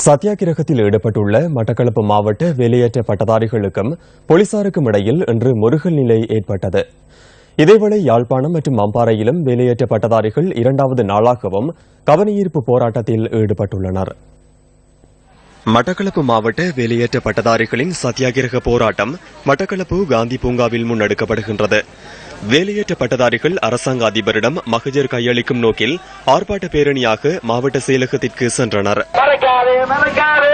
சத்தியாகிரகத்தில் ஈடுபட்டுள்ள மட்டக்களப்பு மாவட்ட வேலையற்ற பட்டதாரிகளுக்கும் போலீசாருக்கும் இடையில் இன்று முருகல் நிலை ஏற்பட்டது. இதேவேளை யாழ்ப்பாணம் மற்றும் அம்பாறையிலும் வேலையற்ற பட்டதாரிகள் இரண்டாவது நாளாகவும் கவனஈர்ப்பு போராட்டத்தில் ஈடுபட்டுள்ளனர். மட்டக்களப்பு மாவட்ட வேலையற்ற பட்டதாரிகளின் சத்தியாகிரக போராட்டம் மட்டக்களப்பு காந்தி பூங்காவில் முன்னெடுக்கப்படுகின்றது. வேலையற்ற பட்டதாரிகள் அரசாங்க அதிபரிடம் மகஜர் கையளிக்கும் நோக்கில் ஆர்ப்பாட்ட பேரணியாக மாவட்ட செயலகத்திற்கு சென்றனர். I got it.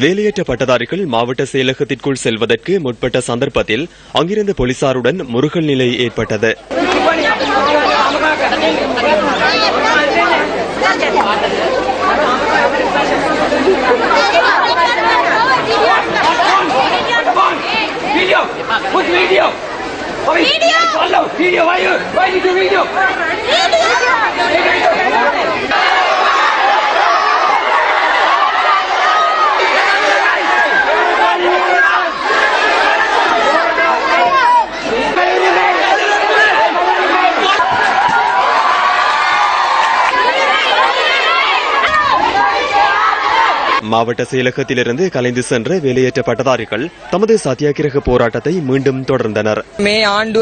வேலையற்ற பட்டதாரிகள் மாவட்ட செயலகத்திற்குள் செல்வதற்கு முற்பட்ட சந்தர்ப்பத்தில் அங்கிருந்த போலீசாருடன் முருகல் நிலை ஏற்பட்டது Video! Put மாவட்ட செயலகத்திலிருந்து கலைந்து சென்று வெளியேற்ற பட்டதாரிகள் தமது சத்தியாகிரக போராட்டத்தை மீண்டும் தொடர்ந்தனர். மே ஆண்டு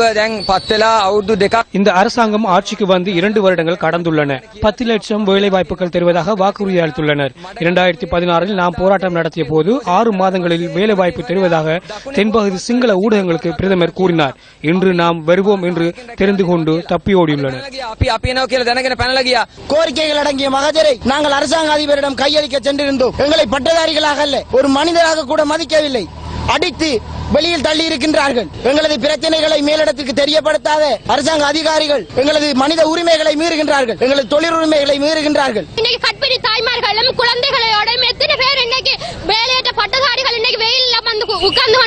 இந்த அரசாங்கம் ஆட்சிக்கு வந்து இரண்டு வருடங்கள் கடந்துள்ளன. பத்து லட்சம் வேலை வாய்ப்புகள் தருவதாக வாக்குறுதி அளித்துள்ளனர். இரண்டாயிரத்தி பதினாறில் நாம் போராட்டம் நடத்திய போது ஆறு மாதங்களில் வேலை வாய்ப்பு தருவதாக தென்பகுதி சிங்கள ஊடகங்களுக்கு பிரதமர் கூறினார். இன்று நாம் வருவோம் என்று தெரிந்து கொண்டு தப்பியோடியுள்ளனர். கோரிக்கைகள் அடங்கிய மகஜரை நாங்கள் அரசாங்க அதிபரிடம் கையளிக்க சென்றிருந்தோம். எங்களை பட்டதாரிகளாக அல்ல ஒரு மனிதராக கூட மதிக்கவில்லை. அடித்து வெளியில் தள்ளி இருக்கின்றார்கள். எங்களது பிரச்சனைகளை மேலிடத்திற்கு தெரியப்படுத்தாத அரசாங்க அதிகாரிகள் எங்களது மனித உரிமைகளை மீறுகின்றார்கள். எங்களது தொழில் உரிமைகளை மீறுகின்றார்கள். இன்னைக்கு கற்பிணி தாய்மார்களும் குழந்தைகளோட எத்தனை பேர் இன்னைக்கு வேலையற்ற பட்டதாரிகள் இன்னைக்கு வெயில்ல வந்து உட்கார்ந்து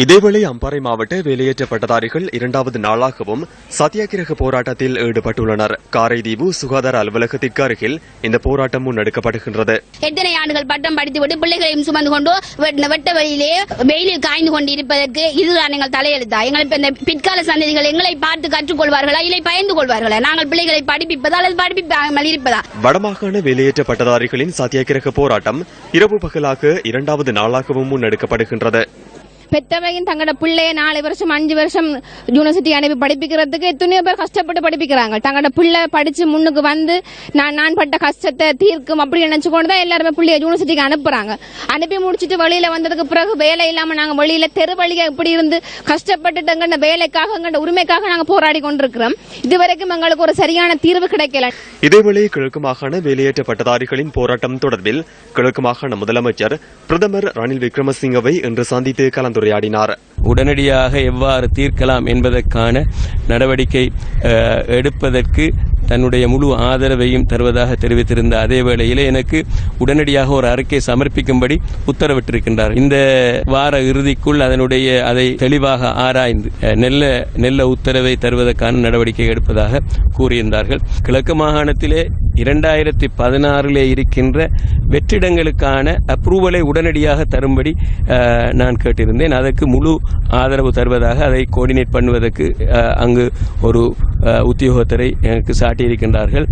இதேவேளை அம்பாறை மாவட்ட வேலையற்ற பட்டதாரிகள் இரண்டாவது நாளாகவும் சத்தியாகிரக போராட்டத்தில் ஈடுபட்டுள்ளனர். காரைதீவு சுகாதார அலுவலகத்திற்கு அருகில் இந்த போராட்டம் முன்னெடுக்கப்படுகின்றது. எத்தனை ஆண்டுகள் பட்டம் படித்துவிட்டு பிள்ளைகளையும் சுமந்து கொண்டு வெட்ட- வழியிலே வெயிலில் காய்ந்து கொண்டு இருப்பதற்கு இதுதான் எங்கள் தலையெழுத்தா எங்கள் இந்த பிற்கால சந்ததிகள் எங்களை பார்த்து கற்றுக்கொள்வார்களா? இல்லை பயந்து கொள்வார்களா? நாங்கள் பிள்ளைகளை படிப்பிப்பதா அல்லது படிப்பிப்பாமல் இருப்பதா? வடமாகாண வேலையற்ற பட்டதாரிகளின் சத்தியாகிரக போராட்டம் இரவு பகலாக இரண்டாவது நாளாகவும் முன்னெடுக்கப்படுகின்றது. பெற்றவையும் தங்களோட பிள்ளைய நாலு வருஷம் அஞ்சு வருஷம் யூனிவர்சிட்டி அனுப்பி படிப்பிக்கிறதுக்கு எத்தனையோ பேர் கஷ்டப்பட்டு படிப்பிக்கிறாங்க. தங்களோட பிள்ளை படிச்சு முன்னுக்கு வந்து நான் நான் பட்ட கஷ்டத்தை தீர்க்கும் அப்படி நினைச்சு கொண்டு தான் எல்லாருமே பிள்ளைய யூனிவர்சிட்டிக்கு அனுப்புறாங்க. அனுப்பி முடிச்சிட்டு வெளியில வந்ததுக்கு பிறகு வேலை இல்லாம நாங்க வெளியில தெரு வழியா இப்படி இருந்து கஷ்டப்பட்டுட்டு எங்கண்ட வேலைக்காக எங்கண்ட உரிமைக்காக நாங்க போராடி கொண்டிருக்கிறோம். இதுவரைக்கும் எங்களுக்கு ஒரு சரியான தீர்வு கிடைக்கல. இதேவேளை கிழக்கு மாகாண வேலையற்ற பட்டதாரிகளின் போராட்டம் தொடர்பில் கிழக்கு மாகாண முதலமைச்சர் பிரதமர் ரணில் விக்ரமசிங்கவை இன்று சந்தித்து கலந்துரையாடினார் உடனடியாக எவ்வாறு தீர்க்கலாம் என்பதற்கான நடவடிக்கை எடுப்பதற்கு தன்னுடைய முழு ஆதரவையும் தருவதாக தெரிவித்திருந்த அதே வேளையிலே எனக்கு உடனடியாக ஒரு அறிக்கை சமர்ப்பிக்கும்படி உத்தரவிட்டிருக்கின்றார். இந்த வார இறுதிக்குள் அதனுடைய அதை தெளிவாக ஆராய்ந்து நெல்ல நெல்ல உத்தரவை தருவதற்கான நடவடிக்கை எடுப்பதாக கூறியிருந்தார்கள். கிழக்கு மாகாணத்திலே இரண்டாயிரத்தி பதினாறிலே இருக்கின்ற வெற்றிடங்களுக்கான அப்ரூவலை உடனடியாக தரும்படி நான் கேட்டிருந்தேன். அதற்கு முழு ஆதரவு தருவதாக அதை கோஆர்டினேட் பண்ணுவதற்கு அங்கு ஒரு உத்தியோகத்தரை எனக்கு சாட்டியிருக்கின்றார்கள்.